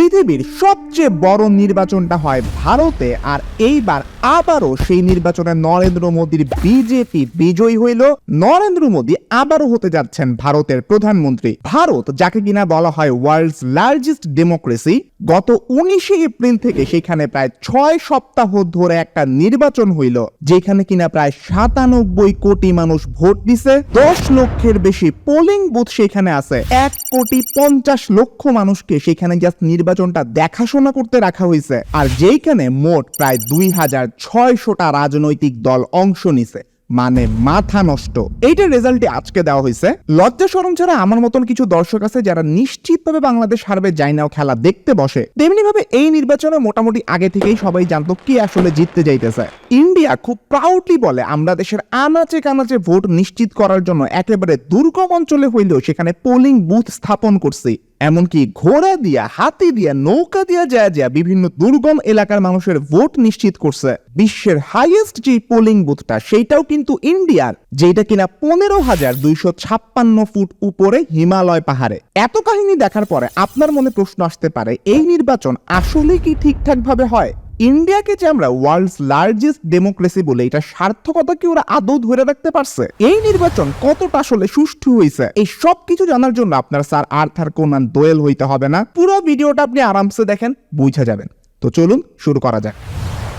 he পৃথিবীর সবচেয়ে বড় নির্বাচনটা হয় ভারতে, আর এইবার আবারও সেই নির্বাচনে নরেন্দ্র মোদীর বিজেপি বিজয়ী হইল। নরেন্দ্র মোদী আবারও হতে যাচ্ছেন ভারতের প্রধানমন্ত্রী। ভারত, যাকে কিনা বলা হয় ওয়ার্ল্ডস লার্জেস্ট ডেমোক্রেসি গত উনিশে এপ্রিল থেকে সেখানে প্রায় ছয় সপ্তাহ ধরে একটা নির্বাচন হইল, যেখানে কিনা প্রায় সাতানব্বই কোটি মানুষ ভোট দিছে। দশ লক্ষের বেশি পোলিং বুথ সেখানে আছে। এক কোটি পঞ্চাশ লক্ষ মানুষকে সেখানে জাস্ট নির্বাচনটা দেখাশোনা করতে রাখা হয়েছে আর যেইখানে মোট প্রায় দুই হাজার ছয়শটা রাজনৈতিক দল অংশ নিছে মানে মাথা নষ্ট। এইটার রেজাল্টে আজকে দেওয়া হয়েছে লজ্জা সরম ছাড়া আমার মতন কিছু দর্শক আছে যারা নিশ্চিতভাবে বাংলাদেশ হারবে যায় নাও খেলা দেখতে বসে। তেমনি ভাবে এই নির্বাচনে মোটামুটি আগে থেকেই সবাই জানতো কি আসলে জিততে যাইতেছে। ইন্ডিয়া খুব প্রাউডলি বলে, আমরা দেশের আনাচে কানাচে ভোট নিশ্চিত করার জন্য একেবারে দুর্গম অঞ্চলে হইলেও সেখানে পোলিং বুথ স্থাপন করছি। এমনকি ঘোড়া দিয়া, হাতি দিয়া, নৌকা দিয়া যায় যা বিভিন্ন দুর্গম এলাকার মানুষের ভোট নিশ্চিত করছে। বিশ্বের হাইয়েস্ট যে পোলিং বুথটা সেইটাও কিন্তু ইন্ডিয়ার যেটা কিনা পনেরো হাজার দুইশো ছাপ্পান্ন ফুট উপরে হিমালয় পাহাড়ে। এত কাহিনী দেখার পরে আপনার মনে প্রশ্ন আসতে পারে, এই নির্বাচন আসলে কি ঠিকঠাক ভাবে হয়? ইন্ডিয়াকে যে আমরা ওয়ার্ল্ডস লার্জেস্ট ডেমোক্রেসি বলে এটা সার্থকতা কি ওরা আদৌ ধরে রাখতে পারছে? এই নির্বাচন কতটা আসলে সুষ্ঠু হয়েছে? এই সব কিছু জানার জন্য আপনার স্যার আর্থার কোনান দোয়েল হইতে হবে না। পুরো ভিডিওটা আপনি আরামসে দেখেন, বুঝা যাবেন। তো চলুন শুরু করা যাক।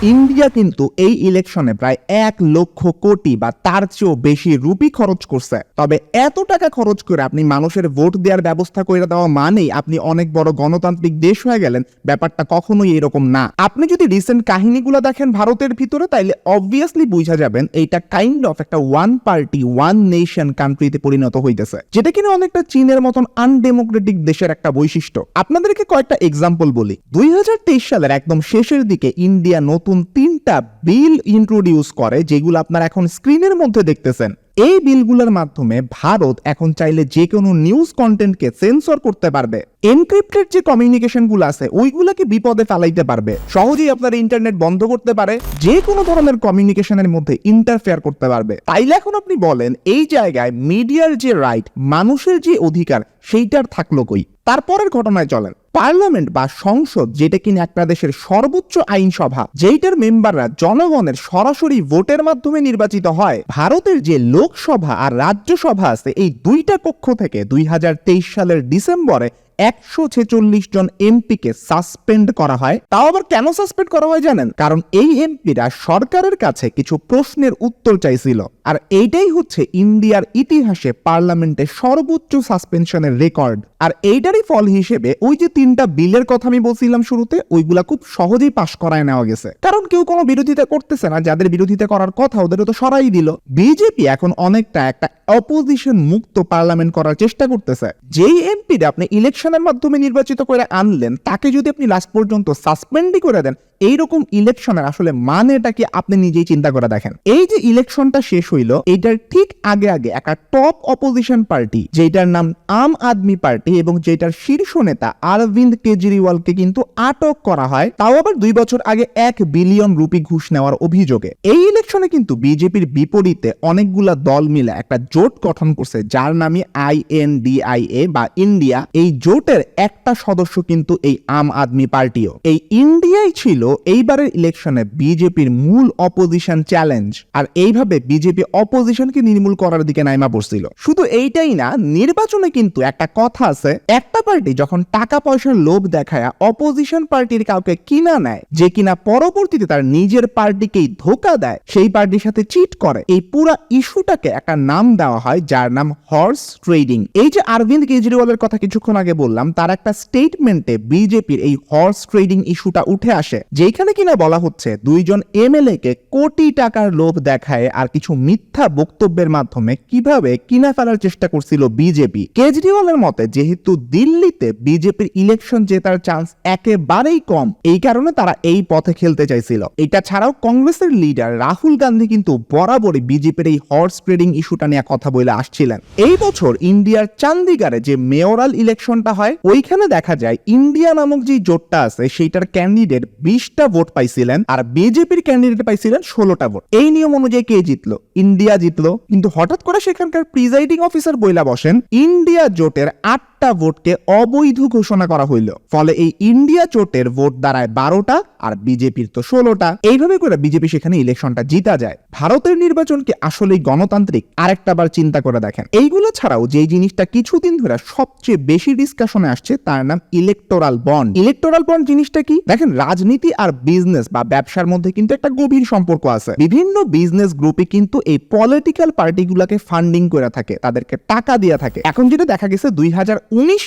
ইন্ডিয়া কিন্তু এই ইলেকশনে প্রায় এক লক্ষ কোটি বা তার চেয়েও বেশি রুপি খরচ করছে। তবে এত টাকা খরচ করে আপনি মানুষের ভোট দেওয়ার ব্যবস্থা করে দেওয়া মানেই আপনি অনেক বড় গণতান্ত্রিক দেশ হয়ে গেলেন। ব্যাপারটা কখনোই এরকম না। আপনি যদি রিসেন্ট কাহিনীগুলো দেখেন ভারতের ভিতরে, তাইলে অবভিয়াসলি বুঝা যাবেন এইটা কাইন্ড অফ একটা ওয়ান পার্টি ওয়ান নেশন কান্ট্রিতে পরিণত হইতেছে, যেটা কিনা অনেকটা চীনের মতন আনডেমোক্রেটিক দেশের একটা বৈশিষ্ট্য। আপনাদেরকে কয়েকটা এক্সাম্পল বলি। দুই হাজার তেইশ সালের একদম শেষের দিকে ইন্ডিয়া নতুন তিনটা বিল ইন্ট্রোডিউস করে, যেগুলো আপনারা এখন স্ক্রিনের মধ্যে দেখতেছেন। এই বিলগুলোর মাধ্যমে ভারত এখন চাইলে যে কোনো নিউজ কন্টেন্টকে সেন্সর করতে পারবে। এনক্রিপ্টেড যে কমিউনিকেশনগুলো আছে, ওইগুলোকে বিপদে ফেলাইতে পারবে। সহজেই আপনার ইন্টারনেট বন্ধ করতে পারে, যে কোনো ধরনের কমিউনিকেশনের মধ্যে ইন্টারফেয়ার করতে পারবে। তাইলে এখন আপনি বলেন, এই জায়গায় মিডিয়ার যে রাইট মানুষের যে অধিকার, সেইটার থাকল কই? তারপরের ঘটনায় চলেন। পার্লামেন্ট বা সংসদ যেটা কিনা একটা দেশের সর্বোচ্চ আইনসভা, যেইটার মেম্বাররা জনগণের সরাসরি ভোটের মাধ্যমে নির্বাচিত হয়, ভারতের যে লোকসভা আর রাজ্যসভা আছে, এই দুইটা কক্ষ থেকে দুই হাজার তেইশ সালের ডিসেম্বরে একশো ছেচল্লিশ জন এমপিকে সাসপেন্ড করা হয়। তাও আবার কেন সাসপেন্ড করা হয় জানেন? কারণ এই এমপিরা সরকারের কাছে কিছু প্রশ্নের উত্তর চাইছিল। আর এইটাই হচ্ছে ইন্ডিয়ার ইতিহাসে পার্লামেন্টে সর্বোচ্চ সাসপেনশনের রেকর্ড। আর এইটারই ফল হিসেবে ওই যে তিনটা বিলের কথা আমি বলছিলাম শুরুতে, ওইগুলা খুব সহজেই পাশ করায় নেওয়া গেছে। কারণ কেউ কোনো বিরোধিতা করতেছে না, যাদের বিরোধিতা করার কথা ওদেরও তো সরাই দিল। বিজেপি এখন অনেকটা একটা অপোজিশন মুক্ত পার্লামেন্ট করার চেষ্টা করতেছে। যেই এমপিরা আপনি ইলেকশনের মাধ্যমে নির্বাচিত করে আনলেন, তাকে যদি আপনি লাস্ট পর্যন্ত সাসপেন্ডই করে দেন এইরকম ইলেকশনের আসলে মানেটা কি আপনি নিজেই চিন্তা করে দেখেন? এই যে ইলেকশনটা শেষ হইল এটার ঠিক আগে আগে একটা টপ অপোজিশন পার্টি যেটার নাম আম আদমি পার্টি এবং যেটার শীর্ষ নেতা অরবিন্দ কেজরিওয়ালকে কিন্তু আটক করা হয়, তাও আবার দুই বছর আগে এক বিলিয়ন রুপি ঘুষ নেওয়ার অভিযোগে। এই ইলেকশনে কিন্তু বিজেপির বিপরীতে অনেকগুলা দল মিলে একটা জোট গঠন করছে, যার নামে আইএনডিআইএ বা ইন্ডিয়া। এই জোটের একটা সদস্য কিন্তু এই আম আদমি পার্টিও। এই ইন্ডিয়াই ছিল এইবারের ইলেকশনে বিজেপির মূল অপোজিশন চ্যালেঞ্জ আর এইভাবে বিজেপি অপোজিশনকে নির্মূল করার দিকে নাইমা পড়ছিল শুধু এইটাই না, নির্বাচনে কিন্তু একটা কথা আছে, একটা পার্টি যখন টাকা পয়সার লোভ দেখায় অপোজিশন পার্টির কাউকে কিনা নেয়, যে কিনা পরবর্তীতে তার নিজের পার্টিকেই ধোকা দেয়, সেই পার্টির সাথে চিট করে। এই পুরা ইস্যুটাকে একটা নাম দেওয়া হয়, যার নাম হর্স ট্রেডিং এই যে অরবিন্দ কেজরিওয়ালের কথা কিছুক্ষণ আগে বললাম, তার একটা স্টেটমেন্টে বিজেপির এই হর্স ট্রেডিং ইস্যুটা উঠে আসে যেখানে কিনা বলা হচ্ছে দুইজন এমএলএ কে কোটি টাকার লোভ দেখায় আর কিছু মিথ্যা বক্তব্যের মাধ্যমে কীভাবে কিনা ফেলার চেষ্টা করছিল বিজেপি। কেজরিওয়ালের মতে, যেহেতু দিল্লিতে বিজেপির ইলেকশন জেতার চান্স একেবারেই কম, এই কারণে তারা এই পথে খেলতে চাইছিল। এটা ছাড়াও কংগ্রেসের লিডার রাহুল গান্ধী কিন্তু বরাবরই বিজেপির এই হর্স ট্রেডিং ইস্যুটা নিয়ে কথা বলে আসছিলেন। এই বছর ইন্ডিয়ার চান্দিগারে যে মেয়রাল ইলেকশনটা হয়, ওইখানে দেখা যায় ইন্ডিয়া নামক যে জোটটা আছে, সেইটার ক্যান্ডিডেট বিশটা ভোট পাইছিলেন আর বিজেপির ক্যান্ডিডেট পাইছিলেন ষোলোটা ভোট। এই নিয়ম অনুযায়ী কে জিতলো? ইন্ডিয়া জিতলো। কিন্তু হঠাৎ করে সেখানকার প্রিজাইডিং অফিসার বইলা বসেন, ইন্ডিয়া জোটের আট আটটা ভোটকে অবৈধ ঘোষণা করা হইল। ফলে এই ইন্ডিয়া জোটের ভোট দাঁড়ায় বারোটা আর বিজেপির তো ষোলোটা। এইভাবে করে বিজেপি সেখানে ইলেকশনটা জিতা যায়। ভারতের নির্বাচন কি আসলেই গণতান্ত্রিক আরেকটা বার চিন্তা করে দেখেন। এইগুলো ছাড়াও যে জিনিসটা কিছুদিন ধরে সবচেয়ে বেশি ডিসকাশনে আসছে, তার নাম ইলেকটোরাল বন্ড ইলেকটোরাল বন্ড জিনিসটা কি? দেখেন, রাজনীতি আর বিজনেস বা ব্যবসার মধ্যে কিন্তু একটা গভীর সম্পর্ক আছে। বিভিন্ন বিজনেস গ্রুপে কিন্তু এই পলিটিক্যাল পার্টিগুলোকে ফান্ডিং করে থাকে, তাদেরকে টাকা দিয়ে থাকে। এখন যেটা দেখা গেছে, দুই হাজার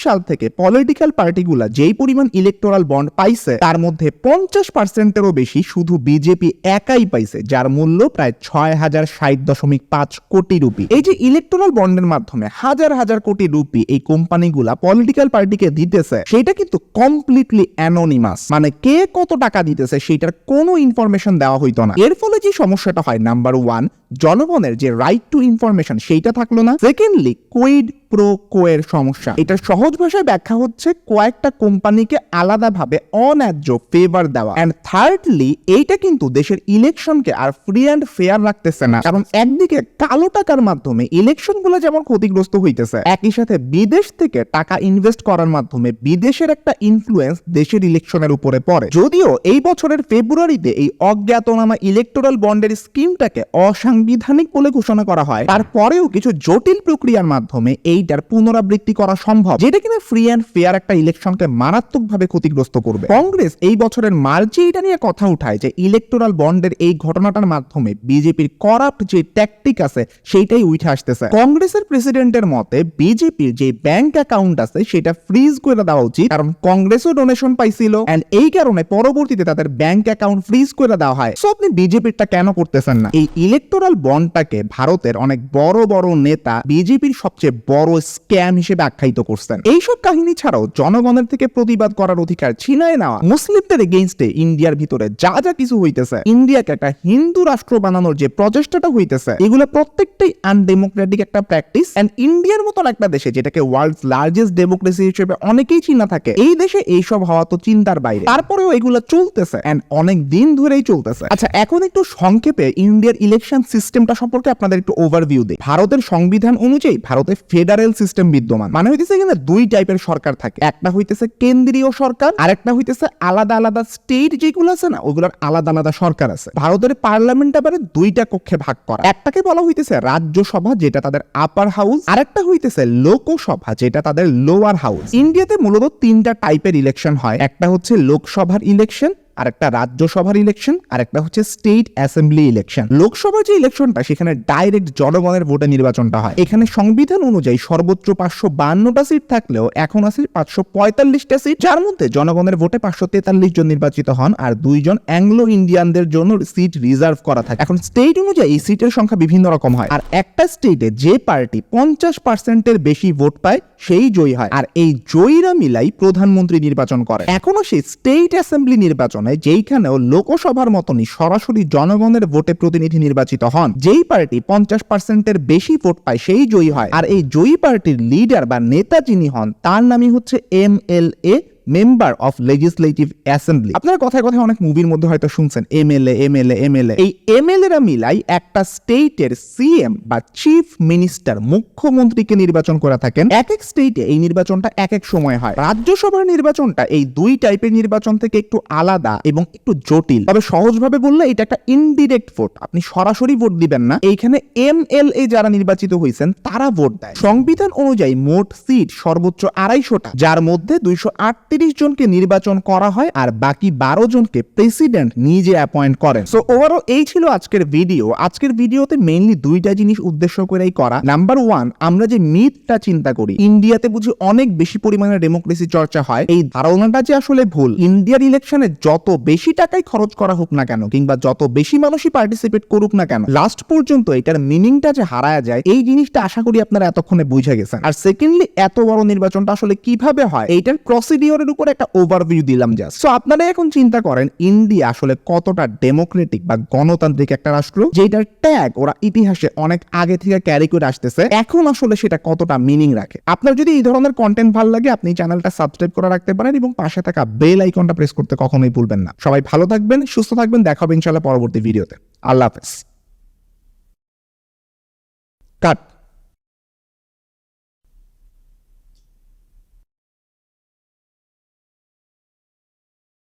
সাল থেকে পলিটিক্যাল পার্টিগুলা যেই পরিমাণ ইলেকটোরাল বন্ড পাইছে, তার মধ্যে পঞ্চাশ পার্সেন্টেরও বেশি শুধু বিজেপি একাই পাইছে, যার মূল্য প্রায় ছয় হাজার ষাট দশমিক পাঁচ কোটি রুপি। এই যে ইলেকটোরাল বন্ডের মাধ্যমে হাজার হাজার কোটি রুপি এই কোম্পানিগুলা পলিটিক্যাল পার্টিকে দিতেছে, সেটা কিন্তু কমপ্লিটলি অ্যানোনিমাস মানে কে কত টাকা দিতেছে, সেটার কোনো ইনফরমেশন দেওয়া হইতো না। এর ফলে যে সমস্যাটা হয় নাম্বার ওয়ান জনগণের যে রাইট টু ইনফরমেশন সেইটা থাকল না। সেকেন্ডলি কুইড প্রো কোয়ের সমস্যা। এটা সহজ ভাষায় ব্যাখ্যা হচ্ছে কয়েকটা কোম্পানিকে আলাদাভাবে অন্যায্য ফেভার দেওয়া। অ্যান্ড থার্ডলি এইটা কিন্তু দেশের ইলেকশনকে আর ফ্রি অ্যান্ড ফেয়ার রাখতেছে না। কারণ একদিকে কালো টাকার মাধ্যমে ইলেকশনগুলো যেমন ক্ষতিগ্রস্ত হইতেছে, একই সাথে বিদেশ থেকে টাকা ইনভেস্ট করার মাধ্যমে বিদেশের একটা ইনফ্লুয়েন্স দেশের ইলেকশনের উপরে পড়ে। যদিও এই বছরের ফেব্রুয়ারিতে এই অজ্ঞাতনামা ইলেকটোরাল বন্ডের স্কিমটাকে অসাংবিধানিক বলে ঘোষণা করা হয়। তারপরেও কিছু জটিল প্রক্রিয়ার মাধ্যমে এইটার পুনরাবৃত্তি করা সম্ভব, যেটা কিনা ফ্রি অ্যান্ড ফেয়ার একটা ইলেকশনকে মারাত্মকভাবে ক্ষতিগ্রস্ত করবে। কংগ্রেস এই বছরের মার্চে এটা নিয়ে কথা উঠায় যে ইলেকটোরাল বন্ডের এই ঘটনাটার মাধ্যমে বিজেপির করাপ্ট যে ট্যাকটিক আছে, সেইটাই উঠে আসতেছে। কংগ্রেসের প্রেসিডেন্টের মতে, বিজেপির যে ব্যাংক অ্যাকাউন্ট আছে, সেটা ফ্রিজ করে দেওয়া উচিত, কারণ কংগ্রেসও ডোনেশন পাইছিল অ্যান্ড এই কারণে পরবর্তীতে তাদের ব্যাংক অ্যাকাউন্ট ফ্রিজ করে দেওয়া হয়। সো আপনি বিজেপিরটা কেন করতেছেন না? এই ইলেকটোরাল বন্ডটাকে ভারতের অনেক বড় বড় নেতা বিজেপির সবচেয়ে বড় স্ক্যাম হিসেবে আখ্যায়িত করছেন। এইসব কাহিনী ছাড়াও জনগণের থেকে প্রতিবাদ করার অধিকার ছিনায় নেওয়া, মুসলিমদের এগেইনস্টে ইন্ডিয়ার ভিতরে যা যা কিছু হইতেছে, ইন্ডিয়াকে একটা হিন্দু রাষ্ট্র বানানোর যে প্রচেষ্টাটা হইতেছে, এগুলো প্রত্যেকটাই আনডেমোক্রেটিক একটা প্র্যাকটিস এন্ড ইন্ডিয়ার মতন একটা দেশে যেটাকে ওয়ার্ল্ড লার্জেস্ট ডেমোক্রেসি হিসেবে অনেকেই চিনা থাকে। এই দেশে এইসব হওয়া তো চিন্তার বাইরে। তারপরেও এগুলো চলতেছে এন্ড অনেক দিন ধরেই চলতেছে। আচ্ছা এখন একটু সংক্ষেপে ইন্ডিয়ার ইলেকশন সিস্টেমটা সম্পর্কে আপনাদের একটু ওভারভিউ দিই। ভারতের সংবিধান অনুযায়ী ভারতে ফেডারেল সিস্টেম বিদ্যমান। মানে হইতেছে এখানে দুই টাইপের সরকার থাকে। একটা হইতেছে কেন্দ্রীয় সরকার আর একটা হইতেছে আলাদা আলাদা স্টেট যেগুলো আছে না, ওগুলোর আলাদা আলাদা সরকার আছে। ভারতের পার্লামেন্ট আবার দুইটা কক্ষে ভাগ করা। একটাকে বলা হইতেছে রাজ্যসভা, যেটা তাদের আপার হাউস আর একটা হইতেছে লোকসভা, যেটা তাদের লোয়ার হাউস ইন্ডিয়াতে মূলত তিনটা টাইপের ইলেকশন হয়। একটা হচ্ছে লোকসভার ইলেকশন আর একটা রাজ্যসভার ইলেকশন আর একটা হচ্ছে স্টেট অ্যাসেম্বলি ইলেকশন লোকসভার যে ইলেকশনটা সেখানে ডাইরেক্ট জনগণের ভোটে নির্বাচনটা হয়। এখানে সংবিধান অনুযায়ী সর্বোচ্চ পাঁচশো বান্নটা সিট থাকলেও এখন আছে পাঁচশো পঁয়তাল্লিশটা সিট যার মধ্যে জনগণের ভোটে পাঁচশো তেতাল্লিশ জন নির্বাচিত হন আর দুইজন অ্যাংলো ইন্ডিয়ানদের জন্য সিট রিজার্ভ করা থাকে। এখন স্টেট অনুযায়ী সিটের সংখ্যা বিভিন্ন রকম হয়। আর একটা স্টেটে যে পার্টি পঞ্চাশ পার্সেন্টের বেশি ভোট পায়, সেই জয়ী হয়। আর এই জয়ীরা মিলাই প্রধানমন্ত্রী নির্বাচন করে। এখনও সেই স্টেট অ্যাসেম্বলি নির্বাচনে যেইখানেও লোকসভার মতনই সরাসরি জনগণের ভোটে প্রতিনিধি নির্বাচিত হন। যেই পার্টি পঞ্চাশ পার্সেন্টের বেশি ভোট পায়, সেই জয়ী হয়। আর এই জয়ী পার্টির লিডার বা নেতা যিনি হন, তার নামই হচ্ছে M L A member of legislative assembly আপনার কথায় কথায় অনেক মুভির মধ্যে হয়তো শুনছেন M L M MLA MLA MLA এই এমএলএরা মিলাই একটা স্টেটের সিএম বা চিফ মিনিস্টার মুখ্যমন্ত্রীকে নির্বাচন করে থাকেন। এক এক স্টেটে এই নির্বাচনটা এক এক সময় হয়। রাজ্যসভার নির্বাচনটা এই দুই টাইপের নির্বাচন থেকে একটু আলাদা এবং একটু জটিল। তবে সহজভাবে বললে এটা একটা ইনডিরেক্ট ভোট আপনি সরাসরি ভোট দিবেন না। এইখানে এম এল এ যারা নির্বাচিত হয়েছেন তারা ভোট দেয়। সংবিধান অনুযায়ী মোট সিট সর্বোচ্চ আড়াইশোটা। যার মধ্যে দুইশো আট আটত্রিশ জনকে নির্বাচন করা হয় আর বাকি বারো জনকে প্রেসিডেন্ট নিজে অ্যাপয়েন্ট করেন। সো ওভারঅল এই ছিল আজকের ভিডিও আজকের ভিডিওতে মেইনলি দুইটা জিনিস উদ্দেশ্য করেই করা। নাম্বার ওয়ান আমরা যে মিথটা চিন্তা করি ইন্ডিয়াতে বুঝি অনেক বেশি পরিমাণে ডেমোক্রেসি চর্চা হয়। এই ধারণাটা যে আসলে ভুল ইন্ডিয়ার ইলেকশনে যত বেশি টাকাই খরচ করা হোক না কেন, কিংবা যত বেশি মানুষই পার্টিসিপেট করুক না কেন লাস্ট পর্যন্ত এটার মিনিংটা যে হারায় যায়, এই জিনিসটা আশা করি আপনারা এতক্ষণে বুঝে গেছেন। আর সেকেন্ডলি এত বড় নির্বাচনটা আসলে কীভাবে হয়, এইটার প্রসিডিওরের উপর একটা ওভারভিউ দিলাম জাস্ট সো আপনারা এখন চিন্তা করেন, ইন্ডিয়া আসলে কতটা ডেমোক্রেটিক বা গণতান্ত্রিক একটা রাষ্ট্র, যেটার ট্যাগ ওরা ইতিহাসে অনেক আগে থেকে ক্যারি করে আসতেছে, এখন আসলে সেটা কতটা মিনিং রাখে। আপনার যদি এই ধরনের কন্টেন্ট ভালো লাগে, আপনি চ্যানেলটা সাবস্ক্রাইব করে রাখতে পারেন এবং পাশে থাকা বেল আইকনটা প্রেস করতে কখনোই ভুলবেন না। সবাই ভালো থাকবেন, সুস্থ থাকবেন, দেখা হবে ইনশাল্লাহ পরবর্তী ভিডিওতে আল্লাহ হাফেজ। কাট।